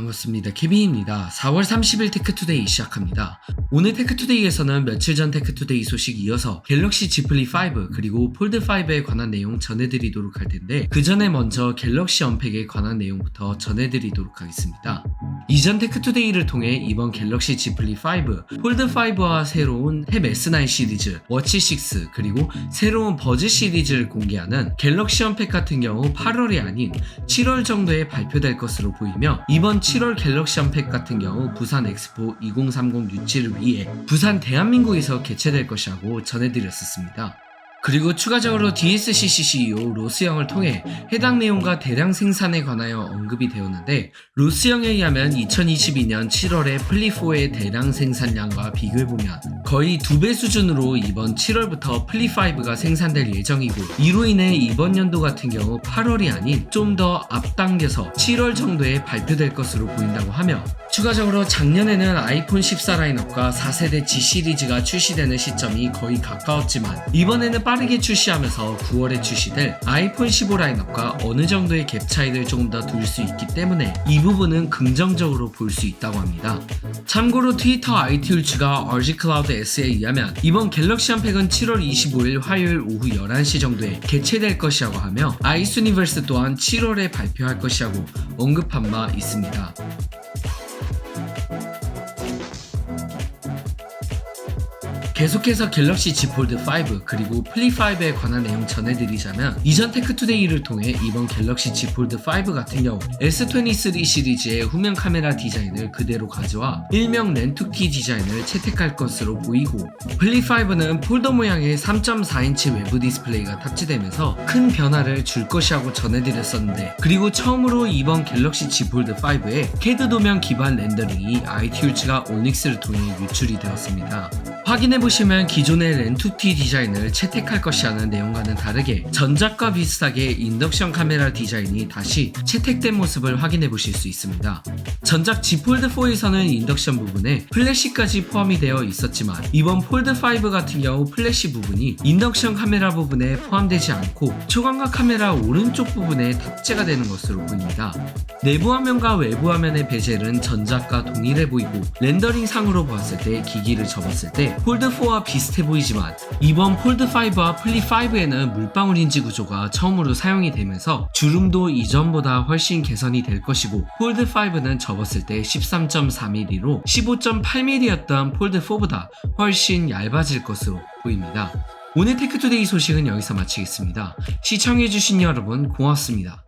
반갑습니다. 케빈입니다. 4월 30일 테크투데이 시작합니다. 오늘 테크투데이에서는 며칠 전 테크투데이 소식 이어서 갤럭시 Z 플립 5 그리고 폴드 5에 관한 내용 전해드리도록 할 텐데 그 전에 먼저 갤럭시 언팩에 관한 내용부터 전해드리도록 하겠습니다. 이전 테크투데이를 통해 이번 갤럭시 플립 5, 폴드 5와 새로운 탭 S9 시리즈, 워치 6 그리고 새로운 버즈 시리즈를 공개하는 갤럭시 언팩 같은 경우 8월이 아닌 7월 정도에 발표될 것으로 보이며 이번 7월 갤럭시 언팩 같은 경우 부산 엑스포 2030 유치를 위해 부산 대한민국에서 개최될 것이라고 전해드렸었습니다. 그리고 추가적으로 DSCC CEO 로스형을 통해 해당 내용과 대량 생산에 관하여 언급이 되었는데 로스형에 의하면 2022년 7월에 플리4의 대량 생산량과 비교해보면 거의 두 배 수준으로 이번 7월부터 플리5가 생산될 예정이고 이로 인해 이번 연도 같은 경우 8월이 아닌 좀 더 앞당겨서 7월 정도에 발표될 것으로 보인다고 하며 추가적으로 작년에는 아이폰 14 라인업과 4세대 G 시리즈가 출시되는 시점이 거의 가까웠지만 이번에는 빠르게 출시하면서 9월에 출시될 아이폰 15 라인업과 어느 정도의 갭 차이를 조금 더 둘 수 있기 때문에 이 부분은 긍정적으로 볼 수 있다고 합니다. 참고로 트위터 IT 율츠가 RG 클라우드 S에 의하면 이번 갤럭시 언팩은 7월 25일 화요일 오후 11시 정도에 개최될 것이라고 하며 아이스 유니버스 또한 7월에 발표할 것이라고 언급한 바 있습니다. 계속해서 갤럭시 Z 폴드 5 그리고 플리 5에 관한 내용 전해드리자면 이전 테크투데이를 통해 이번 갤럭시 Z 폴드 5 같은 경우 S23 시리즈의 후면 카메라 디자인을 그대로 가져와 일명 렌투키 디자인을 채택할 것으로 보이고 플리 5는 폴더 모양의 3.4인치 외부 디스플레이가 탑재되면서 큰 변화를 줄 것이라고 전해드렸었는데 그리고 처음으로 이번 갤럭시 Z 폴드 5에 캐드 도면 기반 렌더링이 IT율츠가 오닉스를 통해 유출이 되었습니다. 확인해보 시면 기존의 렌투티 디자인을 채택할 것이라는 내용과는 다르게 전작과 비슷하게 인덕션 카메라 디자인이 다시 채택된 모습을 확인해 보실 수 있습니다. 전작 Z 폴드4에서는 인덕션 부분에 플래시까지 포함이 되어 있었지만 이번 폴드5 같은 경우 플래시 부분이 인덕션 카메라 부분에 포함되지 않고 초광각 카메라 오른쪽 부분에 탑재가 되는 것으로 보입니다. 내부 화면과 외부 화면의 베젤은 전작과 동일해 보이고 렌더링 상으로 보았을 때 기기를 접었을 때 폴드4와 비슷해 보이지만 이번 폴드5와 플리5에는 물방울 인지 구조가 처음으로 사용이 되면서 주름도 이전보다 훨씬 개선이 될 것이고 폴드5는 접었을 때 13.4mm로 15.8mm였던 폴드4보다 훨씬 얇아질 것으로 보입니다. 오늘 테크투데이 소식은 여기서 마치겠습니다. 시청해주신 여러분 고맙습니다.